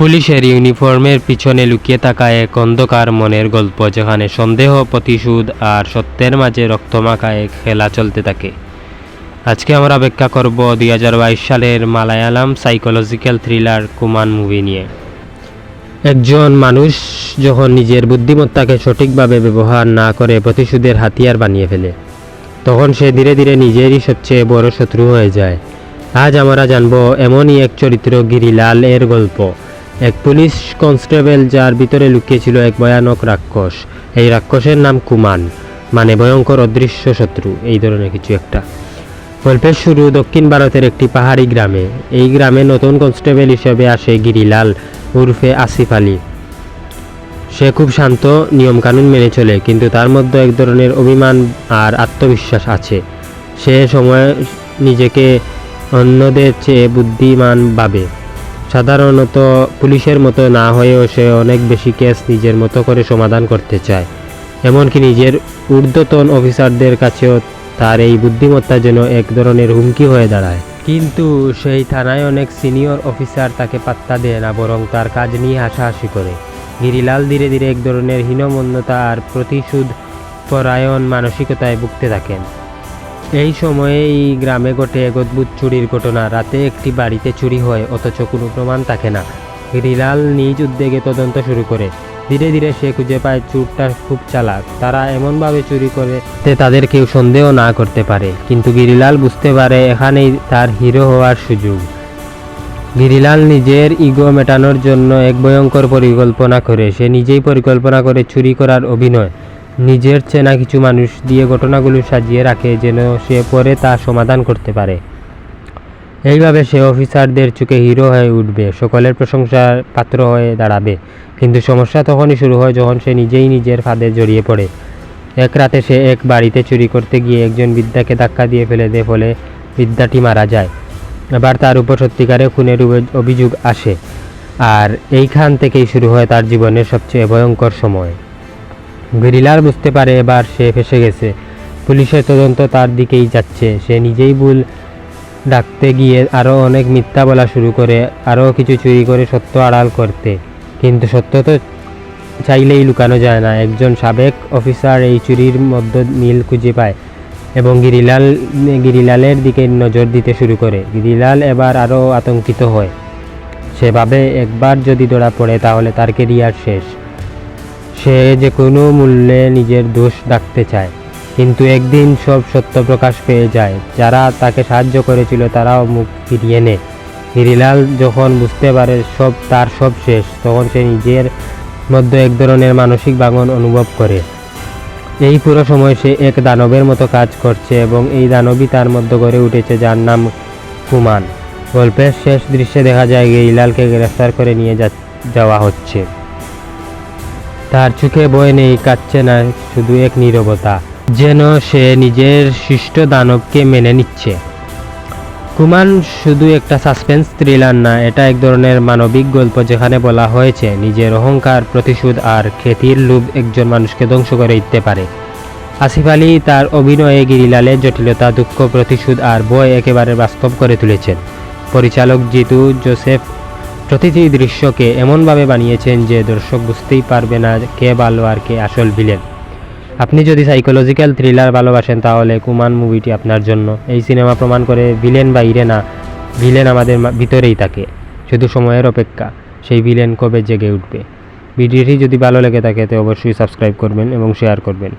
পুলিশের ইউনিফর্মের পিছনে লুকিয়ে থাকা এক অন্ধকার মনের গল্প, যেখানে সন্দেহ, প্রতিশোধ আর সত্যের মাঝে রক্তমাখা এক খেলা চলতে থাকে। আজকে আমরা ব্যাখ্যা করব দুই হাজার বাইশ সালের Malayalam psychological thriller Kooman movie নিয়ে। একজন মানুষ যখন নিজের বুদ্ধিমত্তাকে সঠিকভাবে ব্যবহার না করে প্রতিশোধের হাতিয়ার বানিয়ে ফেলে, তখন সে ধীরে ধীরে নিজেরই সবচেয়ে বড় শত্রু হয়ে যায়। আজ আমরা জানব এমনই এক চরিত্র গিরিলাল এর গল্প। এক পুলিশ কনস্টেবল যার ভিতরে লুকিয়েছিল এক ভয়ানক রাক্ষস। এই রাক্ষসের নাম কুমান। মানে ভয়ঙ্কর অদৃশ্য শত্রু, এই ধরনের কিছু একটা। গল্পের শুরু দক্ষিণ ভারতের একটি পাহাড়ি গ্রামে। এই গ্রামে নতুন কনস্টেবল হিসেবে আসে গিরিলাল উর্ফে আসিফ আলী। সে খুব শান্ত, নিয়মকানুন মেনে চলে, কিন্তু তার মধ্যে এক ধরনের অভিমান আর আত্মবিশ্বাস আছে। সে সময় নিজেকে অন্যদের চেয়ে বুদ্ধিমান ভাবে। সাধারণত পুলিশের মতো না হয়েও সে অনেক বেশি কেস নিজের মতো করে সমাধান করতে চায়। এমনকি নিজের ঊর্ধ্বতন অফিসারদের কাছেও তার এই বুদ্ধিমত্তা যেন এক ধরনের হুমকি হয়ে দাঁড়ায়। কিন্তু সেই থানায় অনেক সিনিয়র অফিসার তাকে পাত্তা দেয় না, বরং তার কাজ নিয়ে হাসাহাসি করে। গিরিলাল ধীরে ধীরে এক ধরনের হীনমন্যতা আর প্রতিশোধ পরায়ণ মানসিকতায় ভুগতে থাকেন। এই সময়ে এই গ্রামে ঘটে এক অদ্ভুত চুরির ঘটনা। রাতে একটি বাড়িতে চুরি হয়, অথচ কোনো প্রমাণ থাকে না। গিরিলাল নিজ উদ্যোগে তদন্ত শুরু করে। ধীরে ধীরে সে খুঁজে পায় চুরটা খুব চালাক। তারা এমনভাবে চুরি করে যে তাদের কেউ সন্দেহ না করতে পারে। কিন্তু গিরিলাল বুঝতে পারে এখানেই তার হিরো হওয়ার সুযোগ। গিরিলাল নিজের ইগো মেটানোর জন্য এক ভয়ঙ্কর পরিকল্পনা করে। সে নিজেই পরিকল্পনা করে চুরি করার অভিনয়। নিজের চেনা কিছু মানুষ দিয়ে ঘটনাগুলো সাজিয়ে রাখে যেন সে পরে তা সমাধান করতে পারে। এইভাবে সে অফিসারদের চোখে হিরো হয়ে উঠবে, সকলের প্রশংসার পাত্র হয়ে দাঁড়াবে। কিন্তু সমস্যা তখনই শুরু হয় যখন সে নিজেই নিজের ফাঁদে জড়িয়ে পড়ে। এক রাতে সে এক বাড়িতে চুরি করতে গিয়ে একজন বিদ্যাকে ধাক্কা দিয়ে ফেলে দেয় ফলে বিদ্যাটি মারা যায়। এবার তার উপর সত্যিকারে খুনের অভিযোগ আসে। আর এইখান থেকেই শুরু হয় তার জীবনের সবচেয়ে ভয়ঙ্কর সময়। গিরিলাল বুঝতে পারে এবার সে ফেসে গেছে। পুলিশের তদন্ত তার দিকেই যাচ্ছে। সে নিজেই ভুল ডাকতে গিয়ে আরও অনেক মিথ্যা বলা শুরু করে, আরও কিছু চুরি করে সত্য আড়াল করতে। কিন্তু সত্য তো চাইলেই লুকানো যায় না। একজন সাবেক অফিসার এই চুরির মধ্যে মিল খুঁজে পায় এবং গিরিলাল, গিরিলালের দিকে নজর দিতে শুরু করে। গিরিলাল এবার আরও আতঙ্কিত হয়। সেভাবে একবার যদি ধরা পড়ে তাহলে তার কেরিয়ার শেষ। সে যে কোনো মূল্যে নিজের দোষ ডাকতে চায়। কিন্তু একদিন সব সত্য প্রকাশ পেয়ে যায়। যারা তাকে সাহায্য করেছিল, তারাও মুখ ফিরিয়ে নেয়। হিরিলাল যখন বুঝতে পারে সব, তার সব শেষ, তখন সে নিজের মধ্যে এক ধরনের মানসিক ভাঙন অনুভব করে। এই পুরো সময় সে এক দানবের মতো কাজ করছে এবং এই দানবই তার মধ্যে গড়ে উঠেছে, যার নাম কুমান। গল্পের শেষ দৃশ্যে দেখা যায় গিরিলালকে গ্রেফতার করে নিয়ে যাওয়া হচ্ছে। তার চোখে বয় নেই কাচ্ছে না, শুধু এক নীরবতা। যেন সে নিজের শিষ্ট দানবকে মেনে নিচ্ছে। কুমান শুধু একটা সাসপেন্স থ্রিলার না, এটা এক ধরনের মানবিক গল্প যেখানে বলা হয়েছে, নিজের অহংকার, প্রতিশোধ আর খ্যাতির লোভ একজন মানুষকে ধ্বংস করে দিতে পারে। আসিফ আলী তার অভিনয়ে গিরিলালের জটিলতা, দুঃখ, প্রতিশোধ আর বয় একেবারে বাস্তব করে তুলেছেন। পরিচালক জিতু জোসেফ প্রতিটি দৃশ্যকে এমনভাবে বানিয়েছেন যে দর্শক বুঝতেই পারবে না কে ভালো আর কে আসল ভিলেন। আপনি যদি সাইকোলজিক্যাল থ্রিলার ভালোবাসেন তাহলে কুমান মুভিটি আপনার জন্য। এই সিনেমা প্রমাণ করে ভিলেন বাইরে না, ভিলেন আমাদের ভিতরেই থাকে, শুধু সময়ের অপেক্ষা, সেই ভিলেন কবে জেগে উঠবে। ভিডিওটি যদি ভালো লেগে থাকে তো অবশ্যই সাবস্ক্রাইব করবেন এবং শেয়ার করবেন।